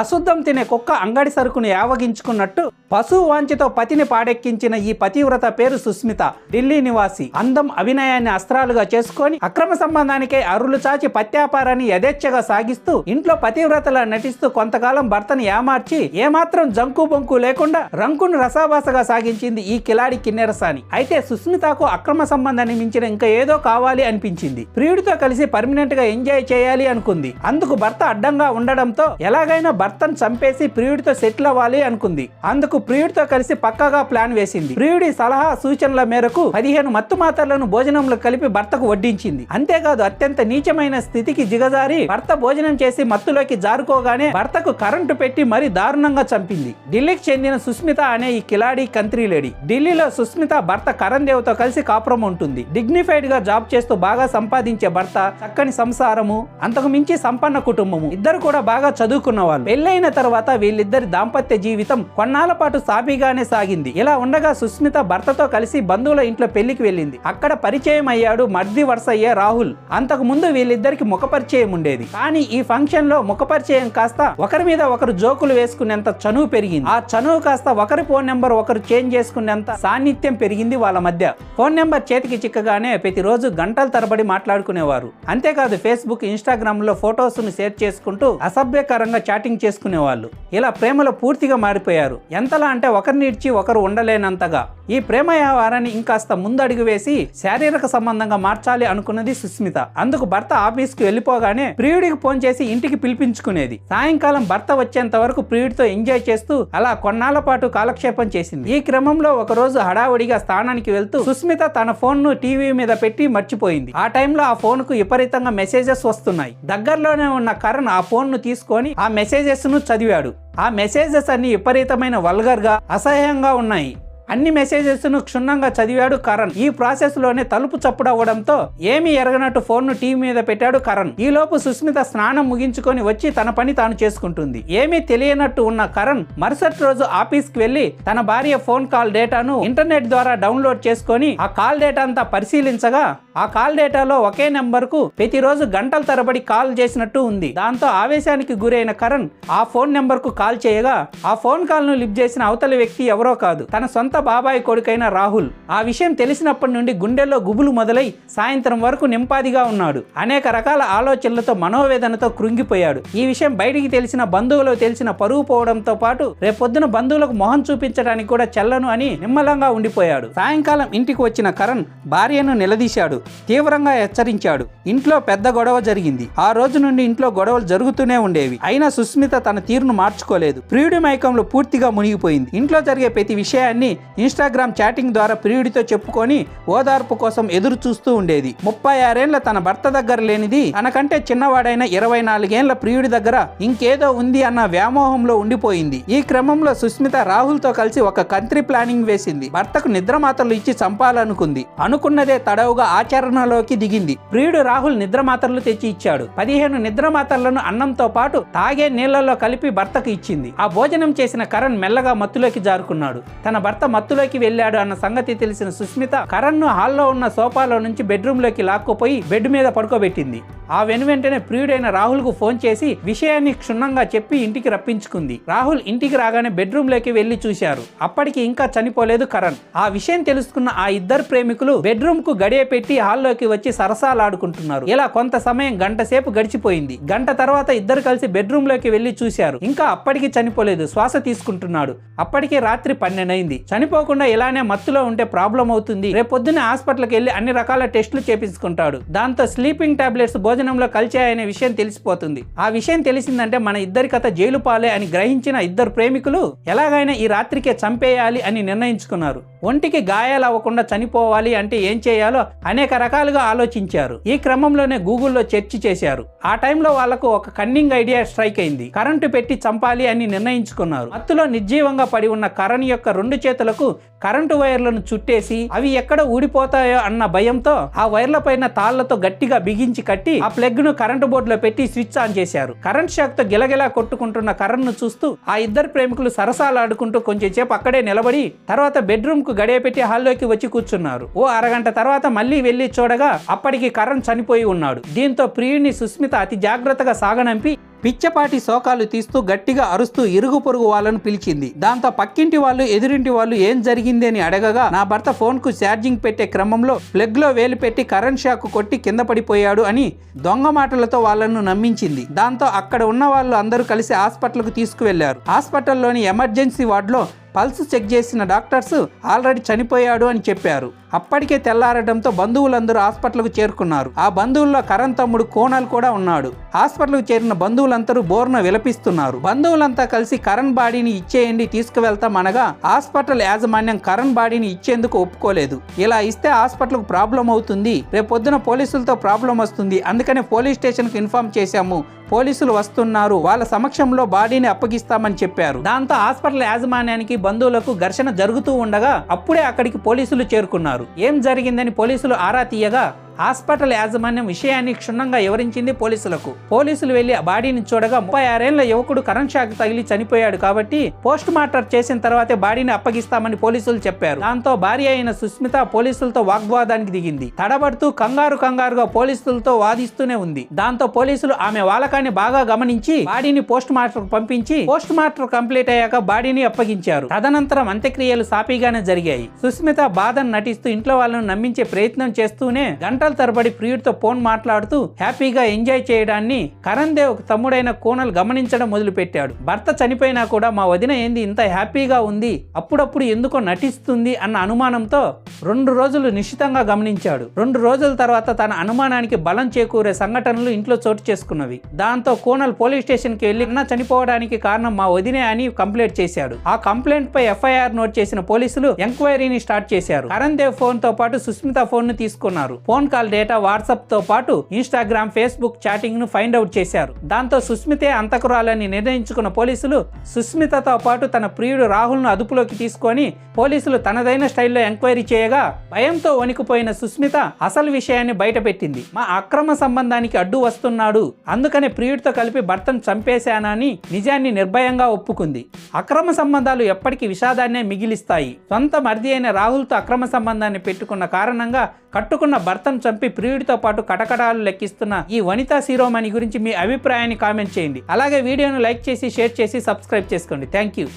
అశుద్ధం తినే కుక్క అంగడి సరుకును యావగించుకున్నట్టు పశువు వాంచితో పతిని పాడెక్కించిన ఈ పతివ్రత పేరు సుస్మిత. ఢిల్లీ నివాసి. అందం అభినయాన్ని అస్త్రాలుగా చేసుకొని అక్రమ సంబంధానికై అరులు చాచి పత్యాపారాన్ని యథేచ్ఛగా సాగిస్తూ ఇంట్లో పతివ్రతలా నటిస్తూ కొంతకాలం భర్తను ఏమార్చి ఏమాత్రం జంకు బొంకు లేకుండా రంకును రసాభాసగా సాగించింది ఈ కిలాడి కిన్నెరసాని. అయితే సుస్మితకు అక్రమ సంబంధాన్ని మించిన ఇంకా ఏదో కావాలి అనిపించింది. ప్రియుడితో కలిసి పర్మనెంట్గా ఎంజాయ్ చేయాలి అనుకుంది. అందుకు భర్త అడ్డంగా ఉండడంతో ఎలాగైనా భర్తను చంపేసి ప్రియుడితో సెటిల్ అవ్వాలి అనుకుంది. అందుకు ప్రియుడితో కలిసి పక్కాగా ప్లాన్ వేసింది. ప్రియుడి సలహా సూచనల మేరకు పదిహేను మత్తు మాత్రలను భోజనంలో కలిపి భర్తకు వడ్డించింది. అంతేకాదు అత్యంత నీచమైన స్థితికి జిగజారి భర్త భోజనం చేసి మత్తులోకి జారుకోగానే భర్తకు కరెంటు పెట్టి మరీ దారుణంగా చంపింది. ఢిల్లీకి చెందిన సుస్మిత అనే ఈ కిలాడి కంత్రీ లేడీ. ఢిల్లీలో సుస్మిత భర్త కరణ్ దేవ్తో కలిసి కాపురం ఉంటుంది. డిగ్నిఫైడ్గా జాబ్ చేస్తూ బాగా సంపాదించే భర్త చక్కని సంసారము అంతకు మించి సంపన్న కుటుంబము. ఇద్దరు కూడా బాగా చదువుకున్న వాళ్ళు. పెళ్ళైన తర్వాత వీళ్ళిద్దరి దాంపత్య జీవితం కొన్నాళ్ళ పాటు సాఫీగానే సాగింది. ఇలా ఉండగా సుస్మిత భర్తతో కలిసి బంధువుల ఇంట్లో పెళ్ళికి వెళ్ళింది. అక్కడ పరిచయం అయ్యాడు మర్ది వరుస అయ్యే రాహుల్. అంతకు ముందు వీళ్ళిద్దరికి ముఖ పరిచయం ఉండేది. కానీ ఈ ఫంక్షన్లో ముఖ పరిచయం కాస్త ఒకరి మీద ఒకరు జోకులు వేసుకునేంత చనువు పెరిగింది. ఆ చనువు కాస్త ఒకరి ఫోన్ నెంబర్ ఒకరు చేంజ్ చేసుకునేంత సాన్నిధ్యం పెరిగింది వాళ్ళ మధ్య. ఫోన్ నెంబర్ చేతికి చిక్కగానే ప్రతిరోజు గంటల తరబడి మాట్లాడుకునేవారు. అంతేకాదు ఫేస్బుక్ ఇన్స్టాగ్రామ్లో ఫొటోస్ను షేర్ చేసుకుంటూ అసభ్యకరంగా చాటింగ్ చేసుకునేవాళ్ళు. ఇలా ప్రేమలో పూర్తిగా మారిపోయారు. ఎంతలా అంటే ఒకరిని ఇడ్చి ఒకరు ఉండలేనంతగా. ఈ ప్రేమ వ్యవహారాన్ని ఇంకాస్త ముందడుగు వేసి శారీరక సంబంధంగా మార్చాలి అనుకున్నది సుస్మిత. అందుకు భర్త ఆఫీస్కి వెళ్ళిపోగానే ప్రియుడికి ఫోన్ చేసి ఇంటికి పిలిపించుకునేది. సాయంకాలం భర్త వచ్చేంత వరకు ప్రియుడితో ఎంజాయ్ చేస్తూ అలా కొన్నాళ్ళ పాటు కాలక్షేపం చేసింది. ఈ క్రమంలో ఒక రోజు హడావుడిగా స్థానానికి వెళ్తూ సుస్మిత తన ఫోన్ను టీవీ మీద పెట్టి మర్చిపోయింది. ఆ టైంలో ఆ ఫోన్కు విపరీతంగా మెసేజెస్ వస్తున్నాయి. దగ్గరలోనే ఉన్న కరణ్ ఆ ఫోన్ను తీసుకొని ఆ మెసేజెస్ను చదివాడు. ఆ మెసేజెస్ అన్ని విపరీతమైన వల్గర్గా అసహ్యంగా ఉన్నాయి. అన్ని మెసేజెస్ను క్షుణ్ణంగా చదివాడు కరణ్. ఈ ప్రాసెస్లోనే తలుపు చప్పుడవ్వడంతో ఏమీ ఎరగనట్టు ఫోన్ను టీవీ మీద పెట్టాడు కరణ్. ఈ లోపు సుస్మిత స్నానం ముగించుకొని వచ్చి తన పని తాను చేసుకుంటుంది. ఏమీ తెలియనట్టు ఉన్న కరణ్ మరుసటి రోజు ఆఫీస్ వెళ్ళి వెళ్ళి తన భార్య ఫోన్ కాల్ డేటాను ఇంటర్నెట్ ద్వారా డౌన్లోడ్ చేసుకొని ఆ కాల్ డేటా అంతా పరిశీలించగా ఆ కాల్ డేటాలో ఒకే నెంబర్కు ప్రతిరోజు గంటల తరబడి కాల్ చేసినట్టు ఉంది. దాంతో ఆవేశానికి గురైన కరణ్ ఆ ఫోన్ నెంబర్కు కాల్ చేయగా ఆ ఫోన్ కాల్ను లిఫ్ట్ చేసిన అవతలి వ్యక్తి ఎవరో కాదు. తన సొంత బాబాయ్ కొడుకైన రాహుల్ ఆ విషయం తెలిసినప్పటి నుండి గుండెల్లో గుబులు మొదలై సాయంత్రం వరకు నింపాదిగా ఉన్నాడు. అనేక రకాల ఆలోచనలతో మనోవేదనతో కృంగిపోయాడు. ఈ విషయం బయటికి తెలిసిన బంధువులు తెలిసిన పరువు పోవడంతో పాటు రేపొద్దున బంధువులకు మొహం చూపించడానికి కూడా చెల్లను అని నిమ్మలంగా ఉండిపోయాడు. సాయంకాలం ఇంటికి వచ్చిన కరణ్ భార్యను నిలదీశాడు. తీవ్రంగా హెచ్చరించాడు. ఇంట్లో పెద్ద గొడవ జరిగింది. ఆ రోజు నుండి ఇంట్లో గొడవలు జరుగుతూనే ఉండేవి. అయినా సుస్మిత తన తీరును మార్చుకోలేదు. ప్రియుడి మైకంలో పూర్తిగా మునిగిపోయింది. ఇంట్లో జరిగే ప్రతి విషయాన్ని ఇన్స్టాగ్రామ్ చాటింగ్ ద్వారా ప్రియుడితో చెప్పుకొని ఓదార్పు కోసం ఎదురు చూస్తూ ఉండేది. ముప్పై ఆరేళ్ళ తన భర్త దగ్గర లేనిది తనకంటే చిన్నవాడైన ఇరవై నాలుగేళ్ళ ప్రియుడి దగ్గర ఇంకేదో ఉంది అన్న వ్యామోహంలో ఉండిపోయింది. ఈ క్రమంలో సుస్మిత రాహుల్తో కలిసి ఒక కంత్రి ప్లానింగ్ వేసింది. భర్తకు నిద్రమాత్రలు ఇచ్చి చంపాలనుకుంది. అనుకున్నదే తడవుగా ఆచరణలోకి దిగింది. ప్రియుడు రాహుల్ నిద్రమాత్రలు తెచ్చి ఇచ్చాడు. పదిహేను నిద్రమాత్రలను అన్నంతో పాటు తాగే నీళ్ళలో కలిపి భర్తకు ఇచ్చింది. ఆ భోజనం చేసిన కరణ్ మెల్లగా మత్తులోకి జారుకున్నాడు. తన భర్త మత్తులోకి వెళ్ళాడు అన్న సంగతి తెలిసిన సుస్మిత కరణ్ను హాల్లో ఉన్న సోఫాలో నుంచి బెడ్రూమ్లోకి లాక్కుపోయి బెడ్ మీద పడుకోబెట్టింది. ఆ వెను వెంటనే ప్రియుడైన రాహుల్కు ఫోన్ చేసి విషయాన్ని క్షుణ్ణంగా చెప్పి ఇంటికి రప్పించుకుంది. రాహుల్ ఇంటికి రాగానే బెడ్రూమ్లోకి వెళ్ళి చూశారు. అప్పటికి ఇంకా చనిపోలేదు కరణ్. ఆ విషయం తెలుసుకున్న ఆ ఇద్దరు ప్రేమికులు బెడ్రూమ్కు గడియ పెట్టి హాల్లోకి వచ్చి సరసాలాడుకుంటున్నారు. ఇలా కొంత సమయం గంట సేపు గడిచిపోయింది. గంట తర్వాత ఇద్దరు కలిసి బెడ్రూమ్లోకి వెళ్ళి చూశారు. ఇంకా అప్పటికి చనిపోలేదు. శ్వాస తీసుకుంటున్నాడు. అప్పటికే రాత్రి పన్నెండైంది. చనిపోకుండా ఇలానే మత్తులో ఉంటే ప్రాబ్లం అవుతుంది. రేపొద్దున హాస్పిటల్కి వెళ్ళి అన్ని రకాల టెస్టులు చేపించుకుంటాడు. దాంతో స్లీపింగ్ టాబ్లెట్స్ భోజనంలో కలిచాయనే విషయం తెలిసిపోతుంది. ఆ విషయం తెలిసిందంటే మన ఇద్దరి కథ జైలు పాలే అని గ్రహించిన ఇద్దరు ప్రేమికులు ఎలాగైనా ఈ రాత్రికే చంపేయాలి అని నిర్ణయించుకున్నారు. ఒంటికి గాయాలు అవ్వకుండా చనిపోవాలి అంటే ఏం చేయాలో అనేక రకాలుగా ఆలోచించారు. ఈ క్రమంలోనే గూగుల్లో సెర్చ్ చేశారు. ఆ టైంలో వాళ్ళకు ఒక కన్నింగ్ ఐడియా స్ట్రైక్ అయింది. కరెంటు పెట్టి చంపాలి అని నిర్ణయించుకున్నారు. మత్తులో నిర్జీవంగా పడి ఉన్న కరణ్ యొక్క రెండు చేతులకు కరెంటు వైర్లను చుట్టేసి అవి ఎక్కడ ఊడిపోతాయో అన్న భయంతో ఆ వైర్ల పైన తాళ్ళతో గట్టిగా బిగించి కట్టి ఆ ప్లగ్ను కరెంటు బోర్డులో పెట్టి స్విచ్ ఆన్ చేశారు. కరెంట్ షాక్తో గిలగిలా కొట్టుకుంటున్న కరణ్ను చూస్తూ ఆ ఇద్దరు ప్రేమికులు సరసాలాడుకుంటూ కొంచెం సేపు అక్కడే నిలబడి తర్వాత బెడ్రూమ్కు గడియ పెట్టి హాల్లోకి వచ్చి కూర్చున్నారు. ఓ అరగంట తర్వాత మళ్ళీ వెళ్ళి చూడగా అప్పటికి కరణ్ చనిపోయి ఉన్నాడు. దీంతో ప్రియుడిని సుస్మిత అతి జాగ్రత్తగా సాగనంపి పిచ్చపాటి శోకాలు తీస్తూ గట్టిగా అరుస్తూ ఇరుగు పొరుగు వాళ్ళను పిలిచింది. దాంతో పక్కింటి వాళ్ళు ఎదురింటి వాళ్ళు ఏం జరిగింది అని అడగగా నా భర్త ఫోన్కు ఛార్జింగ్ పెట్టే క్రమంలో ప్లగ్లో వేలు పెట్టి కరెంట్ షాక్ కొట్టి కింద పడిపోయాడు అని దొంగ మాటలతో వాళ్ళను నమ్మించింది. దాంతో అక్కడ ఉన్న వాళ్ళు అందరూ కలిసి హాస్పిటల్కు తీసుకువెళ్ళారు. హాస్పిటల్లోని ఎమర్జెన్సీ వార్డులో పల్స్ చెక్ చేసిన డాక్టర్స్ ఆల్రెడీ చనిపోయాడు అని చెప్పారు. అప్పటికే తెల్లారడంతో బంధువులందరూ హాస్పిటల్కు చేరుకున్నారు. ఆ బంధువుల్లో కరణ్ తమ్ముడు కోణాలు కూడా ఉన్నాడు. హాస్పిటల్కు చేరిన బంధువులందరూ బోర్న విలపిస్తున్నారు. బంధువులంతా కలిసి కరణ్ బాడీని ఇచ్చేయండి తీసుకువెళ్తాం అనగా హాస్పిటల్ యాజమాన్యం కరణ్ బాడీని ఇచ్చేందుకు ఒప్పుకోలేదు. ఇలా ఇస్తే హాస్పిటల్కు ప్రాబ్లం అవుతుంది. రేపు పొద్దున పోలీసులతో ప్రాబ్లం వస్తుంది. అందుకనే పోలీస్ స్టేషన్కి ఇన్ఫార్మ్ చేశాము. పోలీసులు వస్తున్నారు. వాళ్ళ సమక్షంలో బాడీని అప్పగిస్తామని చెప్పారు. దాంతో హాస్పిటల్ యాజమాన్యానికి బంధువులకు ఘర్షణ జరుగుతూ ఉండగా అప్పుడే అక్కడికి పోలీసులు చేరుకున్నారు. ఏం జరిగిందని పోలీసులు ఆరా తీయగా హాస్పిటల్ యాజమాన్యం విషయాన్ని క్షుణ్ణంగా వివరించింది పోలీసులకు. పోలీసులు వెళ్ళి ఆ బాడీని చూడగా ముప్పై ఆరేళ్ళ యువకుడు కరెంట్ షాక్ తగిలి చనిపోయాడు కాబట్టి పోస్ట్ మార్టం చేసిన తర్వాతే బాడీని అప్పగిస్తామని పోలీసులు చెప్పారు. దాంతో భార్య అయిన సుస్మిత పోలీసులతో వాగ్వాదానికి దిగింది. తడబడుతూ కంగారు కంగారుగా పోలీసులతో వాదిస్తూనే ఉంది. దాంతో పోలీసులు ఆమె వాలకాన్ని బాగా గమనించి బాడీని పోస్ట్ మార్టర్ పంపించి పోస్ట్ మార్టర్ కంప్లీట్ అయ్యాక బాడీని అప్పగించారు. తదనంతరం అంత్యక్రియలు సాఫీగానే జరిగాయి. సుస్మిత బాధను నటిస్తూ ఇంట్లో వాళ్ళను నమ్మించే ప్రయత్నం చేస్తూనే గంటల తరబడి ప్రియుడితో ఫోన్ మాట్లాడుతూ హ్యాపీగా ఎంజాయ్ చేయడాన్ని కరణ్ దేవ్ తమ్ముడైన కోనల్ గమనించడం మొదలుపెట్టాడు. భర్త చనిపోయినా కూడా మా వదిన ఏంది ఇంత హ్యాపీగా ఉంది? అప్పుడప్పుడు ఎందుకో నటిస్తుంది అన్న అనుమానంతో రెండు రోజులు నిశ్చితంగా గమనించాడు. రెండు రోజుల తర్వాత తన అనుమానానికి బలం చేకూరే సంఘటనలు ఇంట్లో చోటు చేసుకున్నవి. దాంతో కోనల్ పోలీస్ స్టేషన్కి వెళ్ళి అన్న చనిపోవడానికి కారణం మా వదినే అని కంప్లైంట్ చేశాడు. ఆ కంప్లైంట్ పై ఎఫ్ఐఆర్ నోట్ చేసిన పోలీసులు ఎంక్వైరీని స్టార్ట్ చేశారు. కరణ్ దేవ్ ఫోన్తో పాటు సుస్మిత ఫోన్ను తీసుకున్నారు. ఫోన్ కాల్ డేటా వాట్సాప్తో పాటు ఇన్స్టాగ్రామ్ ఫేస్బుక్ చాటింగ్ను ఫైండ్ అవుట్ చేశారు. దాంతో సుస్మితే అంతకురాలని నిర్ణయించుకున్న పోలీసులు సుస్మితతో పాటు తన ప్రియుడు రాహుల్ను అదుపులోకి తీసుకొని పోలీసులు తనదైన స్టైల్లో ఎంక్వైరీ చేయగా భయంతో వణికిపోయిన సుస్మిత అసలు విషయాన్ని బయటపెట్టింది. మా అక్రమ సంబంధానికి అడ్డు వస్తున్నాడు. అందుకనే ప్రియుడితో కలిపి భర్తను చంపేశానని నిజాన్ని నిర్భయంగా ఒప్పుకుంది. అక్రమ సంబంధాలు ఎప్పటికీ విషాదాన్నే మిగిలిస్తాయి. సొంత మర్ది అయిన రాహుల్తో అక్రమ సంబంధాన్ని పెట్టుకున్న కారణంగా కట్టుకున్న భర్తను చంపి ప్రియుడితో పాటు కటకటాలు లెక్కిస్తున్న ఈ వనితా శిరోమణి గురించి మీ అభిప్రాయాన్ని కామెంట్ చేయండి. అలాగే వీడియోను లైక్ చేసి షేర్ చేసి సబ్స్క్రైబ్ చేసుకోండి. Thank you.